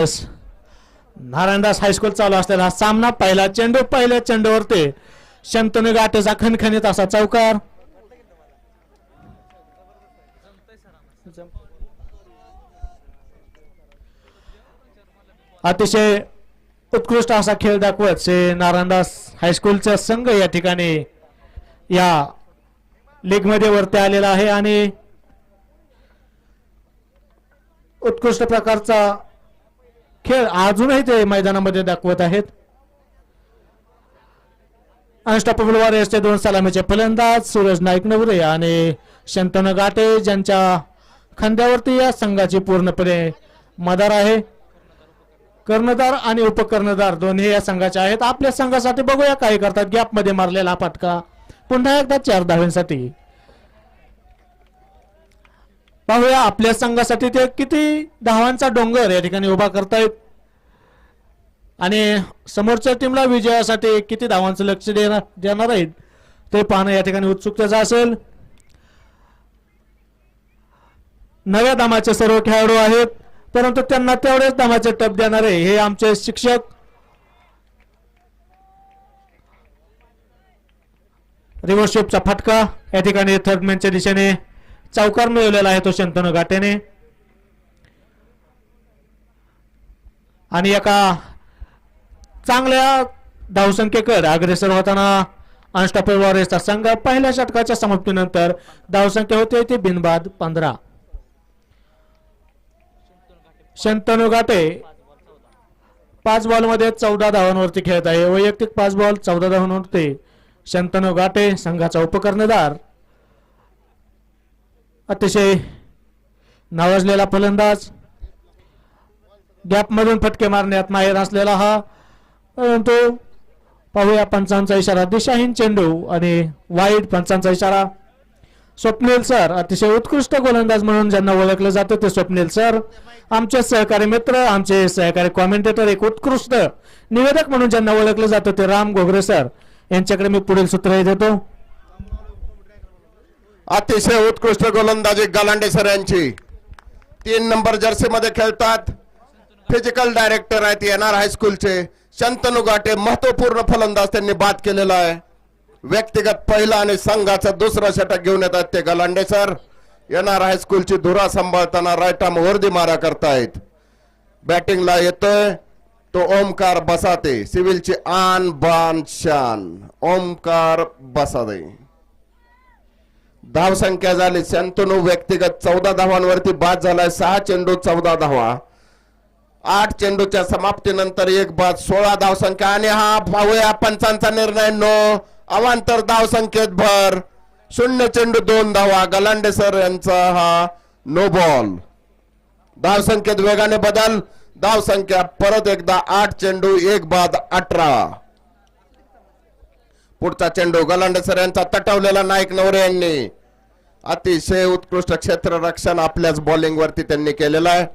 Narayandas high school चालू असलेला हा सामना पहिला चेंडू पहिल्या चेंडूवरती. शंतनु गाठेचा खणखणीत असा चौकार. अतिशय उत्कृष्ट असा खेळ दाखवत श्री नारायणदास हायस्कूलचा संघ या ठिकाणी या लीगमध्ये वरती आलेला आहे आणि उत्कृष्ट प्रकारचा खेळ अजूनही ते मैदानामध्ये दाखवत आहेत. अनस्टॉपेबल वॉरियर्सचे दोन सलामीचे फलंदाज सूरज नाईक नवरे आणि शंतनू गाटे ज्यांच्या खांद्यावरती या संघाची पूर्णपणे मदार आहे. कर्णधार आणि उपकर्णधार दोन्ही या संघाचे आहेत. आपल्या संघासाठी बघूया काय करतात. गॅपमध्ये मारलेला फटका. पुन्हा एकदा चार धाव्यांसाठी. पाहूया आपल्या संघासाठी ते किती धावांचा डोंगर या ठिकाणी उभा करतायत. आणि समोरच्या टीमला विजयासाठी किती धावांचं लक्ष देणार देणार आहेत ते पाहणं या ठिकाणी उत्सुकतेचं असेल. नव्या दामाचे सर्व खेळाडू आहेत परंतु त्यांना तेवढेच दामाचे टप देणारे हे आमचे शिक्षक. रिव्हर्शिपचा फटका या ठिकाणी थर्डमॅनच्या दिशेने. चौकार मिळवलेला आहे तो शंतनू घाटेने. आणि एका चांगल्या धावसंख्येकर अग्रेसर होताना अनस्टॉपेबल वॉरियर्सचा संघ पहिल्या षटकाच्या समाप्तीनंतर धावसंख्या होते ती बिनबाद पंधरा. शंतनू घाटे पाच बॉलमध्ये चौदा धावांवरती खेळत आहे. वैयक्तिक पाच बॉल चौदा धावांवरती. शंतनू घाटे संघाचा उपकर्णधार. अतिशय नावाजलेला फलंदाज. गॅपमधून फटके मारण्यात माहेर असलेला हा परंतु पाहूया पंचांचा इशारा. दिशाहीन चेंडू आणि वाईट पंचांचा इशारा. स्वप्नील सर अतिशय उत्कृष्ट गोलंदाज म्हणून ज्यांना ओळखलं जातं ते स्वप्नील सर. आमचे सहकारी मित्र आमचे सहकारी कॉमेंटेटर एक उत्कृष्ट निवेदक म्हणून ज्यांना ओळखलं जातं ते राम घोगरे सर. यांच्याकडे मी पुढील सूत्रही देतो. अतिशय उत्कृष्ट गोलंदाजी गलांडे सर यांची. तीन नंबर जर्सी मध्ये खेळतात. फिजिकल डायरेक्टर आहेत एन आर हायस्कूलचे शंतनू गाटे महत्त्वपूर्ण फलंदाज त्यांनी बाद केलेला आहे. व्यक्तिगत पहिला आणि संघाचा दुसरा षटक घेऊन येतात ते गलांडे सर. एनआर हायस्कूलची धुरा सांभाळताना रायटाम वर्दी मारा करतायत. बॅटिंगला येतोय. तो ओमकार बसाते. सिव्हिलची आन बान शान. ओमकार बसादे. धाव संख्या झाली. शंतनू व्यक्तिगत चौदा धावांवरती बाद झालाय. सहा चेंडू चौदा धावा. आठ चेंडूच्या समाप्तीनंतर एक बाद सोळा धाव संख्या आणि हा पाहूया पंचांचा निर्णय. नो अवांतर धाव संख्येत भर. शून्य चेंडू दोन धावा. गलांडे सर यांचा हा नो बॉल धाव संख्येत वेगाने बदल. धाव संख्या परत एकदा आठ चेंडू एक बाद अठरा. पुढचा चेंडू गलांडसर यांचा तटवलेला नाईक नवरे यांनी. अतिशय उत्कृष्ट क्षेत्ररक्षण आपल्याच बॉलिंग वरती त्यांनी केलेलं आहे.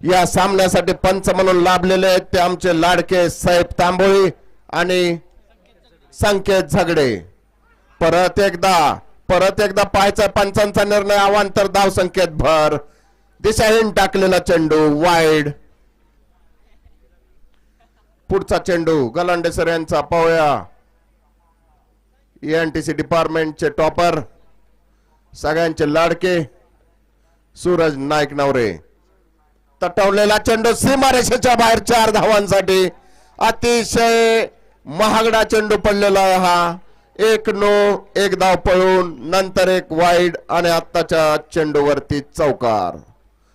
या सामन्यासाठी पंच म्हणून लाभलेले आहेत ते आमचे लाडके साहेब तांबोळी आणि संकेत झगडे. परत एकदा परत एकदा पाहायचा पंचांचा निर्णय अवांतर धाव संकेत भर दिशाहीन टाकलेला चेंडू वाईड पुढचा चेंडू गलांडेसर यांचा पाहूया. एनटीसी डिपार्टमेंटचे टॉपर सगळ्यांचे लाडके सूरज नाईक नवरे. तटवलेला चेंडू सीमारेषेच्या बाहेर चार धावांसाठी अतिशय महागडा चेंडू पडलेला आहे हा. एक नो एक धाव पळून नंतर एक वाईड आणि आत्ताच्या चेंडूवरती चौकार.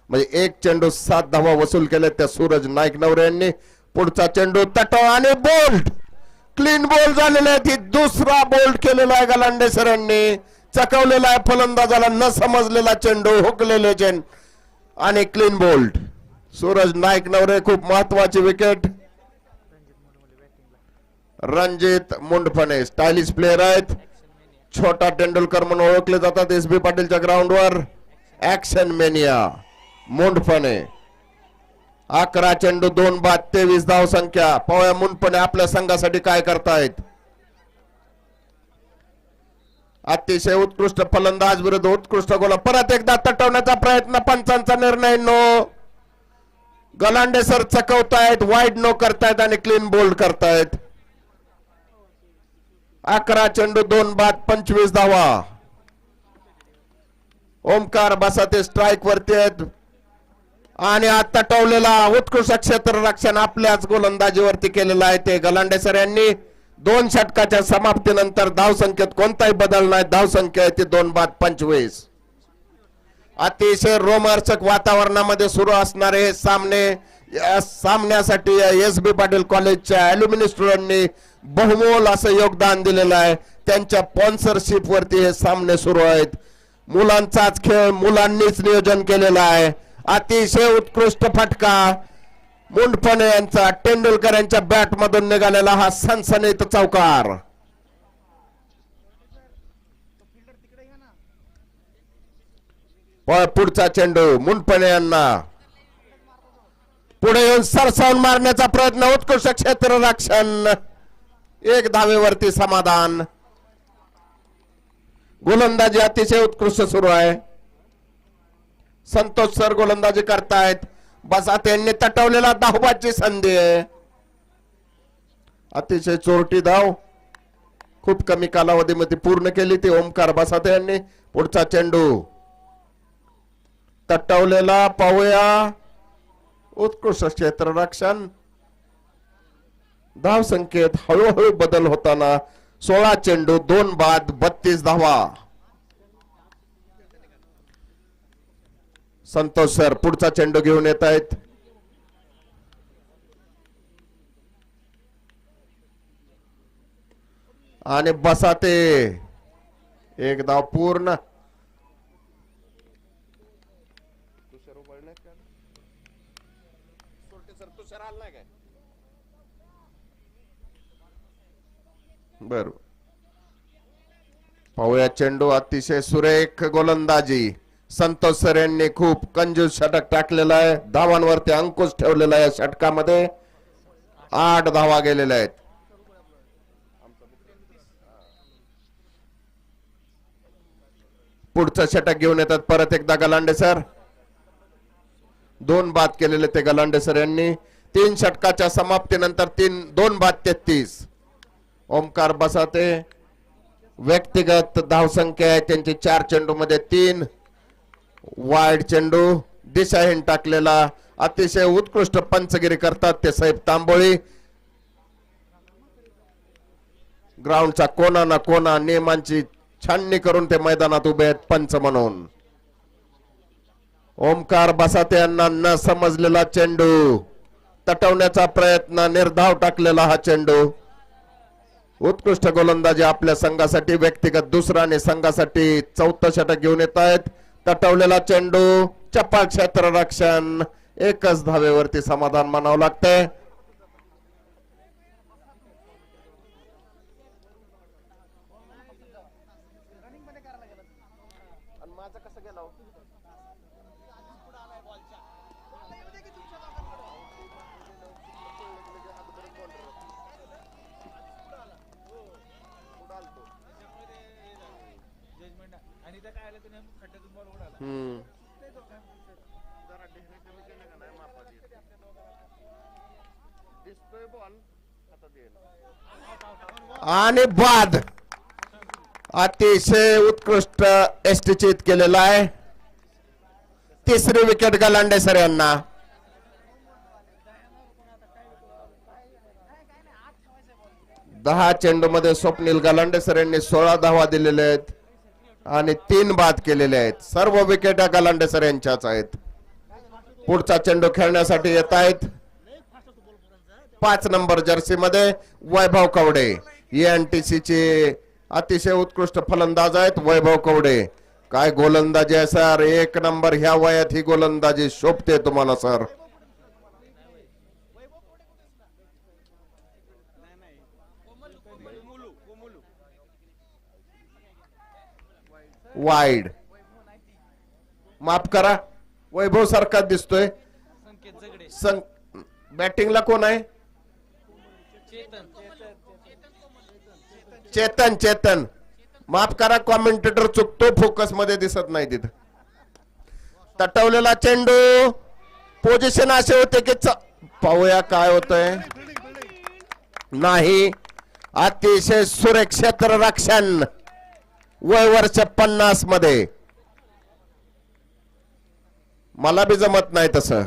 म्हणजे एक चेंडू सात धावा वसूल केले त्या सूरज नाईक नवरे यांनी. पुढचा चेंडू तटव आणि बोल्ट. क्लीन बॉल झालेला आहे. ती दुसरा बोल्ड केलेला आहे गलांडे सरांनी. चकवलेला आहे फलंदाजाला. न समजलेला चेंडू हुकलेले चेंड आणि क्लीन बोल्ड सूरज नाईक नवरे खूप महत्वाची wicket Ranjit Mundphane stylish player आहेत. छोटा तेंडुलकर म्हणून ओळखले जातात. एस बी पाटीलच्या ग्राउंडवर ऍक्शन मेनिया मुंडफणे. अकरा चेंडू दोन बाद तेवीस धाव संख्या. पवया मुनपणे आपल्या संघासाठी काय करतायत? अतिशय उत्कृष्ट फलंदाज विरुद्ध उत्कृष्ट गोला. परत एकदा तटवण्याचा प्रयत्न पंचांचा निर्णय नो. गलांडे सर चकवतायत वाईड नो करतायत आणि क्लीन बोल्ड करतायत. अकरा चेंडू दोन बाद पंचवीस धावा. ओमकार बसाते स्ट्राईक वरती आहेत. आणि आता टवलेला उत्कृष्ट क्षेत्र रक्षण आपल्याच गोलंदाजीवरती केलेलं आहे ते गलांडे सर यांनी. दोन षटकाच्या समाप्तीनंतर धाव संख्येत कोणताही बदल नाही. धाव संख्या आहे ती दोन बाद पंचवीस. अतिशय रोमार्चक वातावरणामध्ये सुरू असणारे हे सामने या सामन्यासाठी एस बी पाटील कॉलेजच्या अल्युमिनी स्टुडंटनी बहुमोल असं योगदान दिलेलं आहे. त्यांच्या स्पॉन्सरशिप वरती हे सामने सुरू आहेत. मुलांचाच खेळ मुलांनीच नियोजन केलेलं आहे. अतिशय उत्कृष्ट फटका. मुंडपणे यांचा तेंडुलकर यांच्या बॅट मधून निघालेला हा सनसनीत चौकार. पुढचा चेंडू मुंडपणे यांना. पुढे येऊन सरसावून मारण्याचा प्रयत्न उत्कृष्ट क्षेत्र रक्षण. एक धावेवरती समाधान. गोलंदाजी अतिशय उत्कृष्ट सुरू आहे. संतोष सर गोलंदाजी करतायत. बसा यांनी तटवलेला धावबाची संधी आहे. अतिशय चोरटी धाव. खूप कमी कालावधीमध्ये पूर्ण केली ती ओमकार बसाते यांनी. पुढचा चेंडू. तटवलेला पाहूया उत्कृष्ट क्षेत्र रक्षण. धाव संख्येत हळूहळू बदल होताना सोळा चेंडू दोन बाद बत्तीस धावा. संतोष सर पुढचा चेंडू घेऊन येत आहेत. आणि बसा ते. एक धाव पूर्ण. बर. पाहूया चेंडू अतिशय सुरेख गोलंदाजी. संतोष सर यांनी खूप कंजूस षटक टाकलेलं आहे. धावांवरती अंकुश ठेवलेला आहे षटकामध्ये. आठ धावा गेलेल्या आहेत. पुढचं षटक घेऊन येतात परत एकदा गलांडे सर. दोन बाद केलेले ते गलांडे सर यांनी. तीन षटकाच्या समाप्तीनंतर तीन दोन बाद तेहतीस. ओमकार बसाते. व्यक्तिगत धावसंख्या आहे त्यांची चार चेंडू मध्ये तीन. वाईड चेंडू दिशाहीन टाकलेला अतिशय उत्कृष्ट पंचगिरी करतात ते साहेब तांबोळी. ग्राउंडचा कोना ना कोणा नियमांची छाननी करून ते मैदानात उभे आहेत पंच म्हणून. ओमकार बसाते यांना न समजलेला चेंडू. तटवण्याचा प्रयत्न निर्धाव टाकलेला हा चेंडू. उत्कृष्ट गोलंदाजी आपल्या संघासाठी व्यक्तिगत दुसरा आणि संघासाठी चौथं षटक घेऊन येत आहेत. तटवलेला चेंडू चप्पा क्षेत्र रक्षण एकच धावेवरती समाधान मानावं लागतंय. हम्म. आणि बाद अतिशय उत्कृष्ट एसटीचित केलेला आहे. तिसरी विकेट गलांडे सर यांना. दहा चेंडू मध्ये स्वप्नील गलांडे सर यांनी सोळा धावा दिलेले आहेत. आणि तीन बाद केलेले आहेत. सर्व विकेट गलांडे सर यांच्याच आहेत. पुढचा चेंडू खेळण्यासाठी येत आहेत. पाच नंबर जर्सी मध्ये वैभव कवडे. एनटीसी चे अतिशय उत्कृष्ट फलंदाज आहेत वैभव कवडे. काय गोलंदाजी आहे सर एक नंबर ह्या वयात ही गोलंदाजी शोभते तुम्हाला सर वाईड. माफ करा. वैभव सारखा दिसतोय. संक बॅटिंगला कोण आहे? चेतन चेतन. माफ करा कॉमेंटेटर चुकतो फोकसमध्ये दिसत नाही तिथं. तटवलेला चेंडू. पोझिशन असे होते की पाहूया काय होतंय. नाही. अतिशय सुरक्षेत्र रक्षण वय वर्ष पन्नासमध्ये मला बी जमत नाही तसं.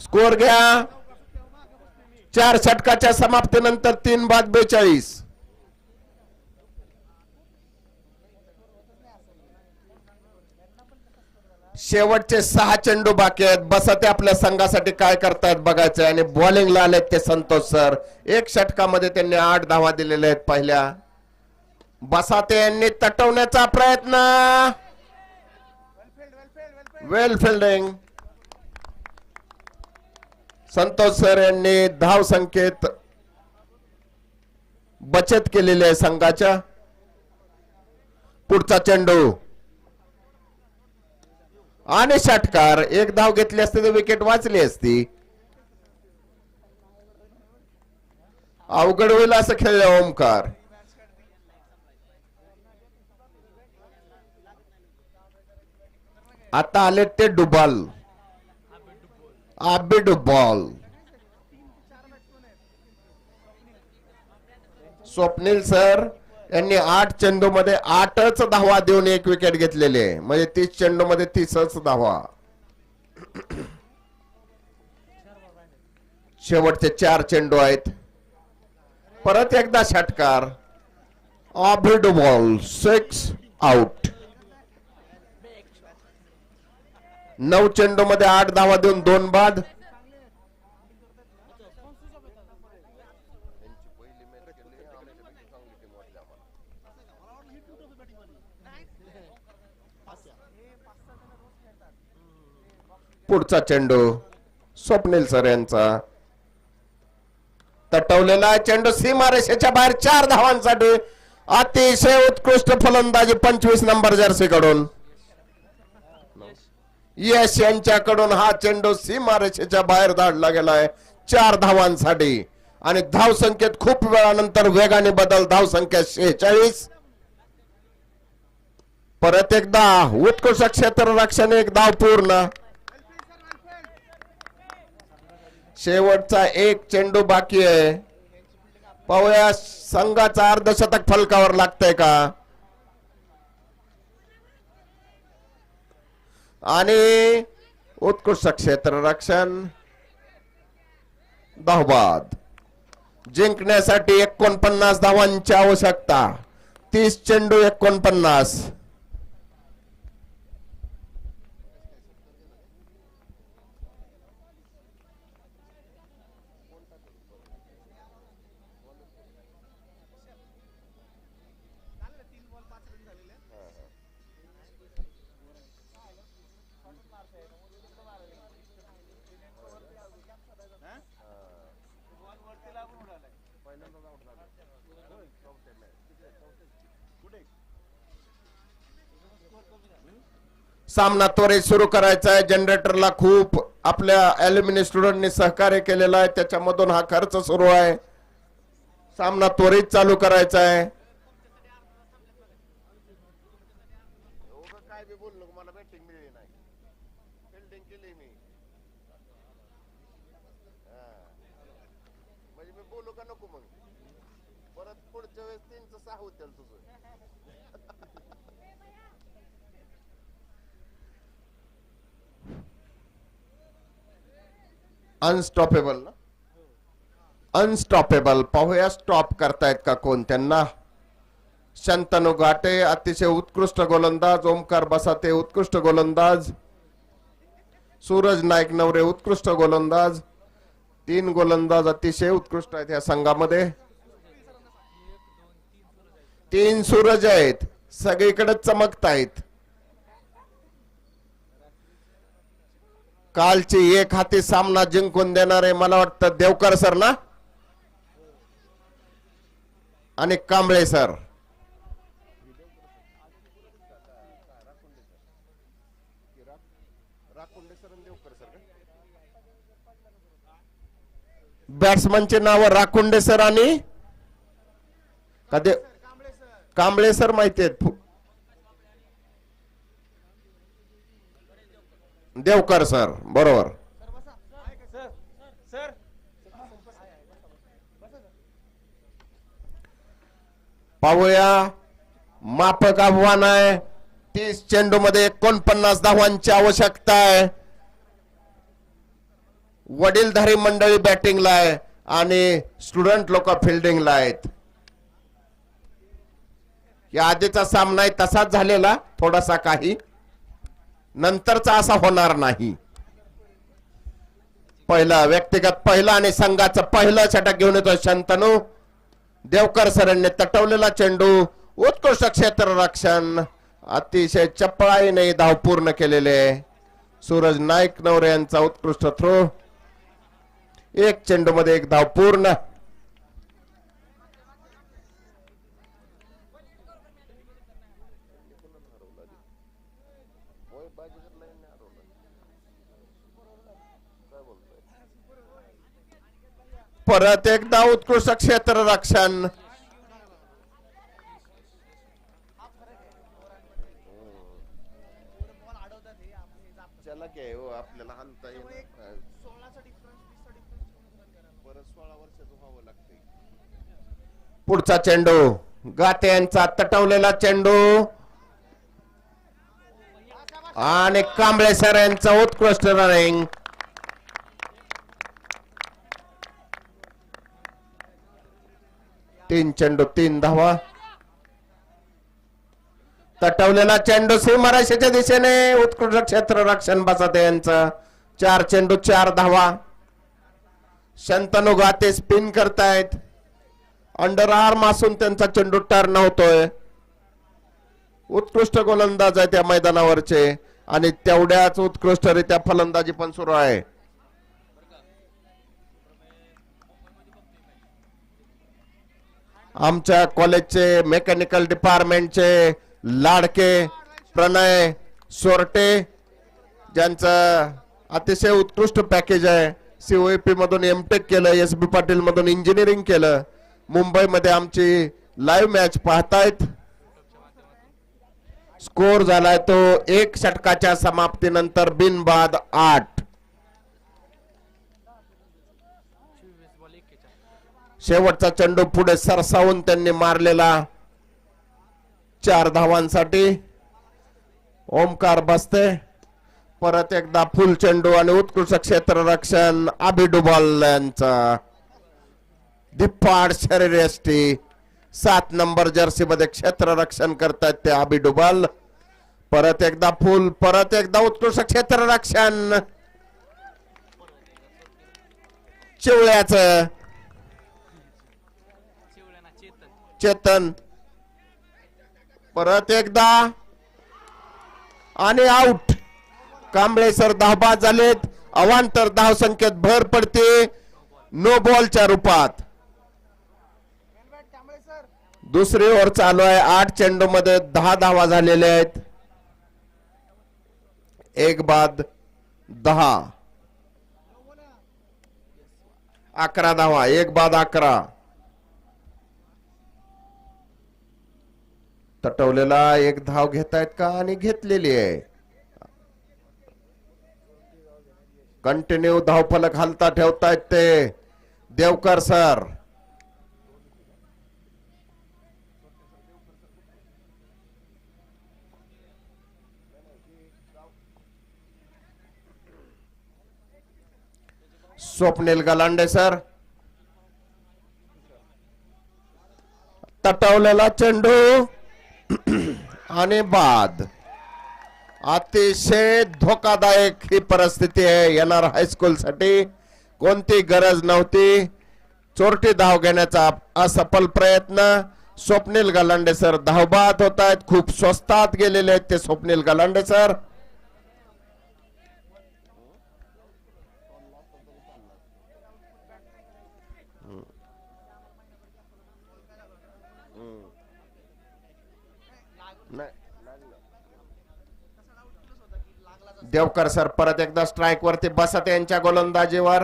स्कोर घ्या. चार षटकाच्या समाप्तीनंतर तीन बाद बेचाळीस. शेवटचे सहा चेंडू बाकी आहेत. बसा ते आपल्या संघासाठी काय करतायत बघायचंय. आणि बॉलिंगला आलेत ते संतोष सर एक षटकामध्ये त्यांनी आठ धावा दिलेल्या आहेत पहिल्या. बसाते यांनी तटवण्याचा प्रयत्न. वेल फिल्डिंग संतोष सर यांनी धाव संख्येत बचत केलेली आहे संघाच्या. पुढचा चेंडू. आणि षटकार एक धाव घेतली असती तर विकेट वाचली असती. अवघड होईल असं खेळले ओमकार. आता आले ते डुबाल. आबी डुबॉल. स्वप्नील सर. यांनी आठ चेंडूमध्ये आठच धावा देऊन एक विकेट घेतलेले आहे. म्हणजे तीस चेंडूमध्ये तीसच धावा. शेवटचे चार चेंडू आहेत. परत एकदा षटकार. आबिड बॉल सिक्स आउट नऊ चेंडूमध्ये आठ धावा देऊन दोन बाद. पुढचा चेंडू स्वप्नील सर यांचा. तटवलेला चेंडू सीमारेषेच्या बाहेर चार धावांसाठी. अतिशय उत्कृष्ट फलंदाजी पंचवीस नंबर जर्सी कडून यश यांच्याकडून हा चेंडू सीमारेषेच्या बाहेर धाडला गेलाय चार धावांसाठी. आणि धाव संख्येत खूप वेळानंतर वेगाने बदल धाव संख्या शेहेचाळीस. परत एकदा उत्कृष्ट क्षेत्र रक्षण एक धाव पूर्ण. शेवटचा एक चेंडू बाकी आहे. पाहूया संघाचा अर्धशतक फलकावर लागतंय का? आणि उत्कृष्ट क्षेत्र रक्षण. धावबाद. जिंकण्यासाठी एकोणपन्नास धावांची आवश्यकता. तीस चेंडू एकोणपन्नास. सामना त्वरित सुरू करायचा आहे. जनरेटरला खूप आपल्या अल्युमिनियम स्टुडंटनी सहकार्य केलेला आहे. त्याच्यामधून हा खर्च सुरू आहे. सामना त्वरित चालू करायचा आहे काय बी बोललो मला बॅटिंग मिळली नाही फिल्डिंग केली मी म्हणजे मी बोलू का नको मग परत पुढच्या वेळेस तीनचं सहा होतील तुझं अनस्टॉपेबल ना? अनस्टॉपेबल पाहूया स्टॉप करतायत का कोण त्यांना? शंतनू घाटे अतिशय उत्कृष्ट गोलंदाज ओमकार बसाते उत्कृष्ट गोलंदाज. सूरज नाईक नवरे उत्कृष्ट गोलंदाज. तीन गोलंदाज अतिशय उत्कृष्ट आहेत या संघामध्ये. तीन सूरज आहेत. सगळीकडे चमकतायत. कालची एक हाती सामना जिंकून देणार आहे मला वाटतं देवकर सर ना? आणि कांबळे सर. बॅट्समनचे नाव राखुंडे सर आणि? का कांबळे सर माहिती आहेत. देवकर सर बरोबर. पाहूया माफक आव्हान आहे. तीस चेंडू मध्ये एकोणपन्नास धावांची आवश्यकता आहे. वडीलधारी मंडळी बॅटिंगला आहे आणि स्टुडंट लोक फिल्डिंगला आहेत. या आधीचा सामना आहे तसाच झालेला थोडासा काही. नंतरचा असा होणार नाही. पहिला व्यक्तिगत पहिला आणि संघाचं पहिलं षटक घेऊन येतो शंतनू. देवकर सरांनी तटवलेला चेंडू. उत्कृष्ट क्षेत्ररक्षण अतिशय चपळाईने धाव पूर्ण केलेले. सूरज नाईक नवरे यांचा उत्कृष्ट थ्रो. एक चेंडू मध्ये एक धाव पूर्ण. परत एकदा उत्कृष्ट क्षेत्ररक्षण त्याला काय हो पुढचा चेंडू. गाते यांचा तटवलेला चेंडू. आणि कांबळे सर यांचा उत्कृष्ट रनिंग तीन चेंडू तीन धावा. तटवलेला चेंडू सीमाराशीच्या दिशेने. उत्कृष्ट क्षेत्र रक्षण बसत यांचं. चार चेंडू चार धावा. शंतनू गाते स्पिन करतायत. अंडर आर्म असून त्यांचा चेंडू टर्न होतोय. उत्कृष्ट गोलंदाज आहे त्या मैदानावरचे. आणि तेवढ्याच उत्कृष्टरित्या फलंदाजी पण सुरू आहे. आमच्या कॉलेजचे मेकॅनिकल डिपार्टमेंटचे लाडके प्रणय सोरटे ज्यांचं अतिशय उत्कृष्ट पॅकेज आहे. सीओपी मधून एमटेक केलं एस बी पाटील मधून इंजिनिअरिंग केलं. मुंबईमध्ये आमची लाईव्ह मॅच पाहतायत. स्कोर झालाय तो एक षटकाच्या समाप्तीनंतर बिनबाद आठ. शेवटचा चेंडू पुढे सरसावून त्यांनी मारलेला. चार धावांसाठी. ओमकार बसते. परत एकदा फुल चेंडू आणि उत्कृष्ट क्षेत्ररक्षण अभि डुबाल यांचा. धिप्पाड शरीरयष्टी सात नंबर जर्सी मध्ये क्षेत्ररक्षण करतायत ते अभि डुबाल. परत एकदा फुल परत एकदा उत्कृष्ट क्षेत्ररक्षण चिवळ्याचं. चेतन. परत एकदा. आणि आउट कांबळे सर धावबाद झालेत. अवांतर धाव संख्येत भर पडते. नो बॉलच्या रूपात. दुसरी ओव्हर चालू आहे. आठ चेंडू मध्ये दहा धावा झालेल्या आहेत. एक बाद दहा. अकरा धावा. एक बाद अकरा. तटवलेला एक धाव घेतायत का आणि घेतलेली आहे? कंटिन्यू धावफलक हलता ठेवतायत ते. देवकर सर. स्वप्नील गलांडे सर. तटवलेला चेंडू. आणि बाद. अतिशय धोकादायक ही परिस्थिती आहे. येणार हायस्कूलसाठी कोणती गरज नव्हती. चोरटी धाव घेण्याचा असफल प्रयत्न. स्वप्नील गलांडे सर धावबाद होत आहेत खूप स्वस्तात गेलेले आहेत ते स्वप्नील गलांडे सर देवकर सर परत एकदा स्ट्राईक वरती बसत यांच्या गोलंदाजीवर.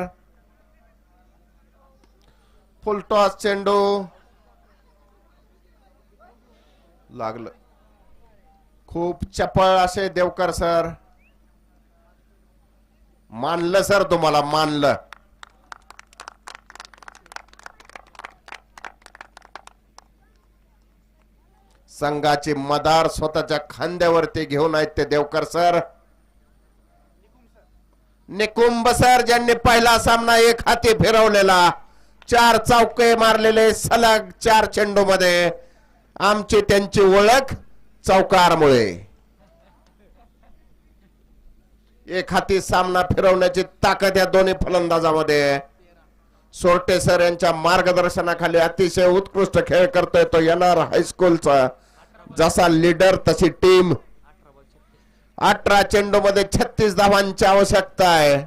फुल टॉस चेंडू. लागलं. खूप चपळ असे देवकर सर. मानलं सर तुम्हाला मानलं. संघाची मदार स्वतःच्या खांद्यावरती घेऊन आहेत ते देवकर सर. निकुंभ सर ज्यांनी पहिला सामना एक हाती फिरवलेला चार चौके मारलेले सलग चार चेंडू मध्ये आमची त्यांची ओळख चौकारमुळे. एक हाती सामना फिरवण्याची ताकद या दोन्ही फलंदाजामध्ये. सोरटे सर यांच्या मार्गदर्शनाखाली अतिशय उत्कृष्ट खेळ करतोय तो येणार हायस्कूलचा जसा लीडर तशी टीम. अठरा चेंडू मध्ये छत्तीस धावांची आवश्यकता आहे.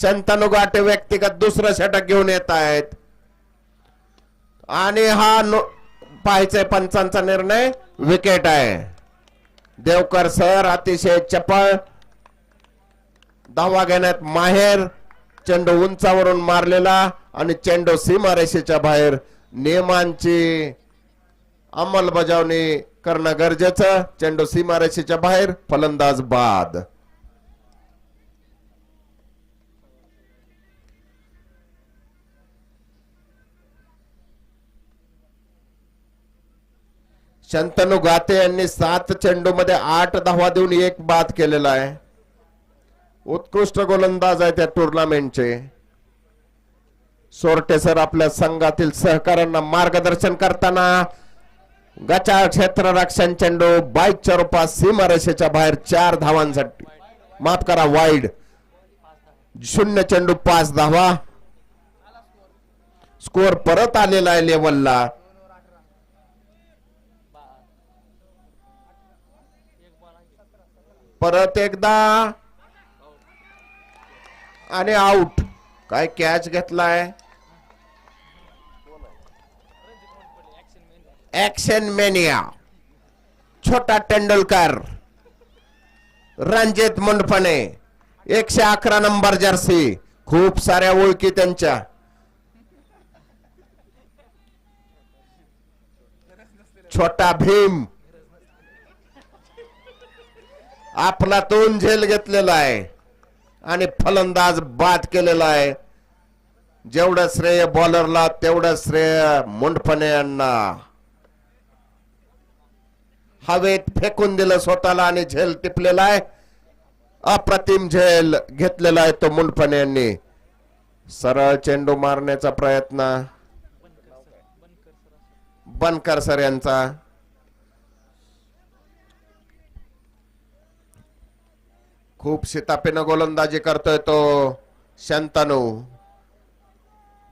शंतनु गाठे व्यक्तिगत दुसरं षटक घेऊन येत आहेत. आणि हा नो- पाहायचंय पंचांचा निर्णय. विकेट आहे. देवकर सर अतिशय चपळ. धावा घेण्यात माहेर. चेंडू उंचावरून मारलेला आणि चेंडू सीमारेषेच्या बाहेर. नियमांची अंमलबजावणी करणं गरजेचं. चेंडू सीमारेषेच्या बाहेर फलंदाज बाद. शंतनू गाते यांनी सात चेंडूमध्ये आठ धावा देऊन एक बाद केलेला आहे. उत्कृष्ट गोलंदाज आहे त्या टुर्नामेंटचे. सोरटे सर आपल्या संघातील सहकाऱ्यांना मार्गदर्शन करताना गचा क्षेत्र रक्षण चेंडू बाईकच्या रूपात सीमारेषेच्या बाहेर चार धावांसाठी. माफ करा वाईड शून्य चेंडू पाच धावा. स्कोर परत आलेला आहे लेवलला. परत एकदा. आणि आउट काय कॅच घेतलाय? ॲक्शन मेनिया छोटा तेंडुलकर. रणजित मुंडपणे. एकशे अकरा नंबर जर्सी. खूप साऱ्या ओळखी त्यांच्या. छोटा भीम. आपला तोंड झेल घेतलेला आहे. आणि फलंदाज बाद केलेला आहे. जेवढं श्रेय बॉलरला तेवढं श्रेय मुंडफणे यांना. हवेत फेकून दिलं स्वतःला आणि झेल टिपलेला आहे. अप्रतिम झेल घेतलेला आहे तो मुंडपण यांनी. सरळ चेंडू मारण्याचा प्रयत्न. बनकर सर यांचा. खूप शितापीनं गोलंदाजी करतोय तो शंतनू.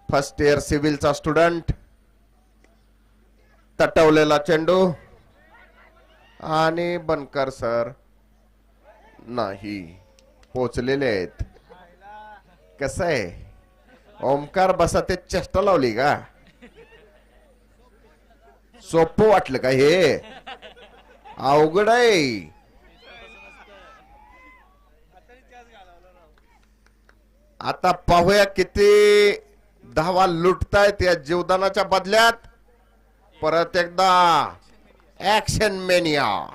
फर्स्ट इयर सिव्हिलचा स्टुडंट तटवलेला चेंडू. आणि बनकर सर नाही पोचलेले आहेत. कसं आहे? ओमकार बसा ते चेष्टा लावली का? सोपं वाटलं का हे? अवघड आहे. आता पाहूया किती धावा लुटतायत या जीवदानाच्या बदल्यात. परत एकदा. ऍक्शन मेनिया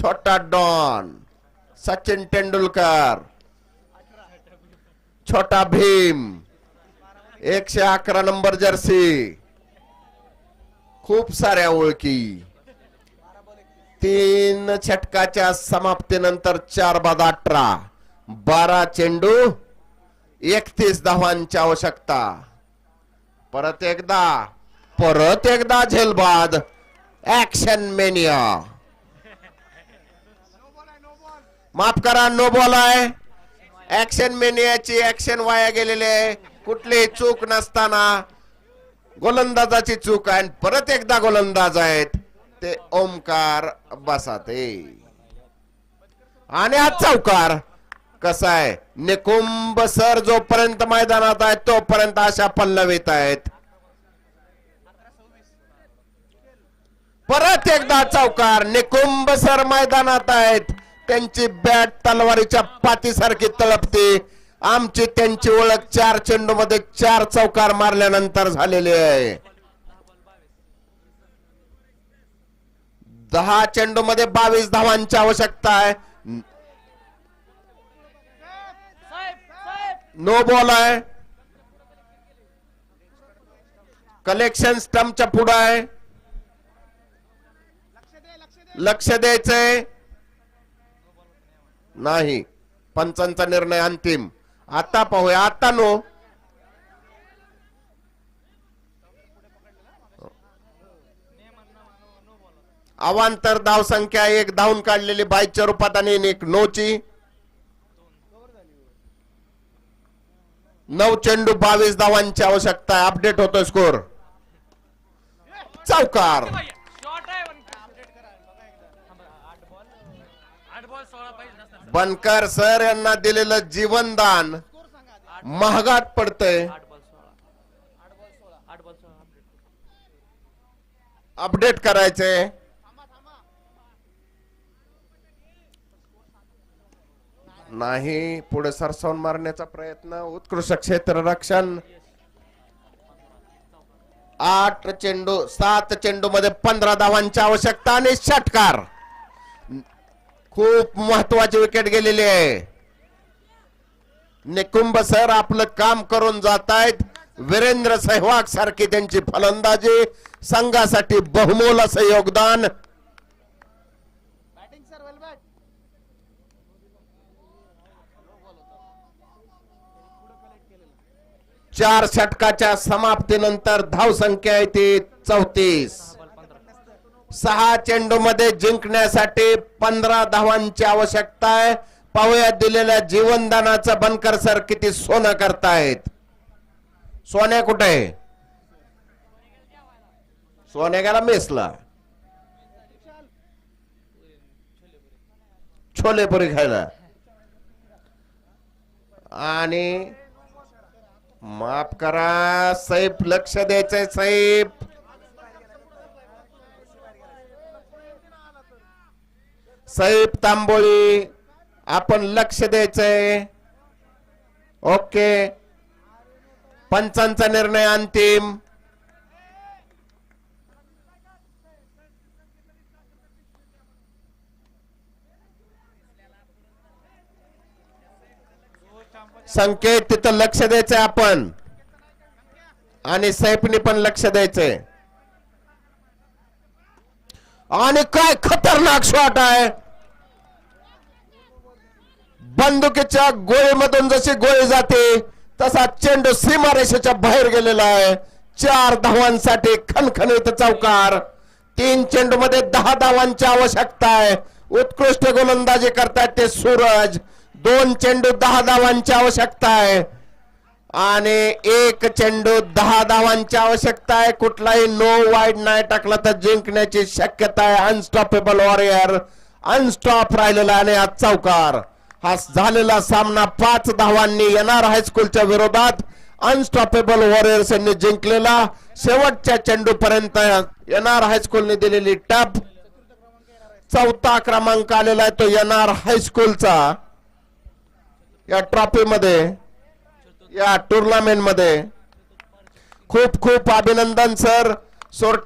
छोटा डॉन सचिन तेंडुलकर छोटा भीम एकशे अकरा नंबर जर्सी खूप साऱ्या ओळखी तीन षटकाच्या समाप्तीनंतर चार बाद अठरा. बारा चेंडू. एकतीस धावांची आवश्यकता. परत एकदा. परत एकदा झेलबाद. ऍक्शन मेनिया माफ करा नो बॉल आहे ऍक्शन मेनियाची ऍक्शन वाया गेलेली आहे. कुठलीही चूक नसताना गोलंदाजाची चूक आहे आणि परत एकदा गोलंदाज आहेत ते ओमकार बसाते. आणि हा चौकार. कसा आहे? निकुंभ सर जोपर्यंत मैदानात आहेत तोपर्यंत अशा पल्लवीत आहेत. परत एकदा चौकार निकुंभ सर मैदानात आहेत. त्यांची बॅट तलवारीच्या पातीसारखी तळपते आमची त्यांची ओळख चार चेंडू मध्ये चार चौकार मारल्यानंतर झालेली आहे. दहा चेंडू मध्ये बावीस धावांची आवश्यकता आहे. नो बॉल आहे. कलेक्शन स्टम्पच्या पुढे आहे. लक्ष द्यायचंय? नाही. पंचांचा निर्णय अंतिम. आता पाहूया. आता नो. अवांतर धाव संख्या एक. धावून काढलेली बाईच्या रूपात आणि एक नोची नऊ चेंडू बावीस धावांची आवश्यकता आहे. अपडेट होतोय स्कोर. चौकार शॉर्ट आहे पण आठ बॉल आठ बॉल सोळा पाहिजे जास्त बनकर सर यांना दिलेलं जीवनदान महागात पडतंय. अपडेट करायचे. करायचंय नाही पुढे सरसावून मारण्याचा प्रयत्न. उत्कृष्ट क्षेत्र रक्षण. आठ चेंडू सात चेंडू मध्ये पंधरा धावांची आवश्यकता आणि षटकार. खूप महत्वाची विकेट गेलेली आहे. निकुंभ सर आपलं काम करून जात आहेत वीरेंद्र सहवाग सारखी त्यांची फलंदाजी. संघासाठी बहुमोल असं योगदान. चार षटकाच्या समाप्तीनंतर धाव संख्या आहे ती चौतीस. सहा चेंडूमध्ये जिंकण्यासाठी पंधरा धावांची आवश्यकता आहे. पाहूया दिलेल्या जीवनदानाचं बनकर सर किती सोनं करतायत. सोन्या कुठे? आहे सोन्या गेला मेसला. छोलेपुरी खायला. आणि माफ करा सैफ लक्ष द्यायचंय सैफ साहेब तांबोळी आपण लक्ष द्यायचंय. ओके. पंचांचा निर्णय अंतिम. संकेत तिथं लक्ष द्यायचंय आपण. आणि सैफनी पण लक्ष द्यायचंय. आणि काय खतरनाक शॉट आहे? बंदुकीच्या गोळीमधून जशी गोळी जाते तसा चेंडू सीमारेषेच्या बाहेर गेलेला आहे. चार धावांसाठी खणखणीत चौकार. तीन चेंडू मध्ये दहा धावांची आवश्यकता आहे. उत्कृष्ट गोलंदाजी करतायत ते सूरज. दोन चेंडू दहा धावांची आवश्यकता आहे. आणि एक चेंडू दहा धावांची आवश्यकता आहे. कुठलाही नो वाईड नाही टाकला तर जिंकण्याची शक्यता आहे. अनस्टॉपेबल वॉरियर अनस्टॉप राहिलेला आणि आज चौकार. हा झालेला सामना पाच धावांनी येणार हायस्कूलच्या विरोधात. अनस्टॉपेबल वॉरियर्स यांनी जिंकलेला. शेवटच्या चेंडू पर्यंत येणार हायस्कूलने दिलेली टप चौथा क्रमांक आलेला आहे तो येणार हायस्कूलचा या ट्रॉफीमध्ये या टुर्नामेंटमध्ये खूप खूप अभिनंदन सर सोर